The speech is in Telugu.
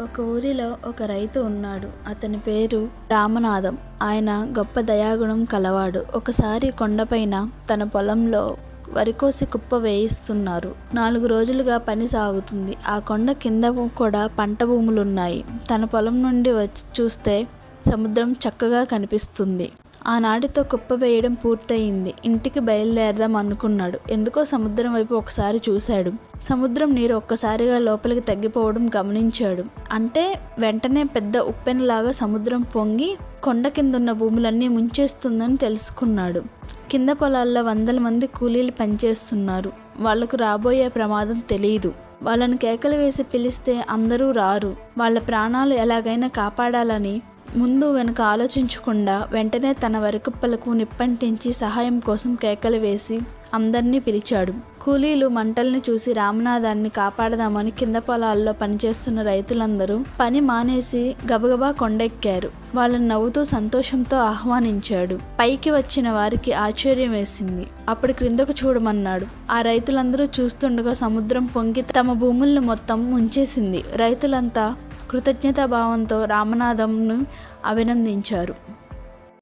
ఒక ఊరిలో ఒక రైతు ఉన్నాడు. అతని పేరు రామనాథం. ఆయన గొప్ప దయాగుణం కలవాడు. ఒకసారి కొండపైన తన పొలంలో వరికోసి కుప్ప వేయిస్తున్నారు. నాలుగు రోజులుగా పని సాగుతుంది. ఆ కొండ కింద కూడా పంట భూములున్నాయి. తన పొలం నుండి వచ్చి చూస్తే సముద్రం చక్కగా కనిపిస్తుంది. ఆనాటితో కుప్ప వేయడం పూర్తయింది. ఇంటికి బయలుదేరదాం అనుకున్నాడు. ఎందుకో సముద్రం వైపు ఒకసారి చూశాడు. సముద్రం నీరు ఒక్కసారిగా లోపలికి తగ్గిపోవడం గమనించాడు. అంటే వెంటనే పెద్ద ఉప్పెనలాగా సముద్రం పొంగి కొండ కిందున్న భూములన్నీ ముంచేస్తుందని తెలుసుకున్నాడు. కింద పొలాల్లో వందల మంది కూలీలు పనిచేస్తున్నారు. వాళ్ళకు రాబోయే ప్రమాదం తెలియదు వాళ్ళని కేకలు వేసి పిలిస్తే అందరూ రారు. వాళ్ళ ప్రాణాలు ఎలాగైనా కాపాడాలని ముందు వెనుక ఆలోచించకుండా వెంటనే తన వరకుప్పలకు నిప్పంటించి సహాయం కోసం కేకలు వేసి అందరినీ పిలిచాడు. కూలీలు మంటల్ని చూసి రామనాథాన్ని కాపాడదామని కింద పొలాల్లో పనిచేస్తున్న రైతులందరూ పని మానేసి గబగబా కొండెక్కారు. వాళ్ళని నవ్వుతూ సంతోషంతో ఆహ్వానించాడు. పైకి వచ్చిన వారికి ఆశ్చర్యం వేసింది. అప్పుడు క్రిందకు చూడమన్నాడు. ఆ రైతులందరూ చూస్తుండగా సముద్రం పొంగి తమ భూములను మొత్తం ముంచేసింది. రైతులంతా కృతజ్ఞతాభావంతో రామనాథంను అభినందించారు.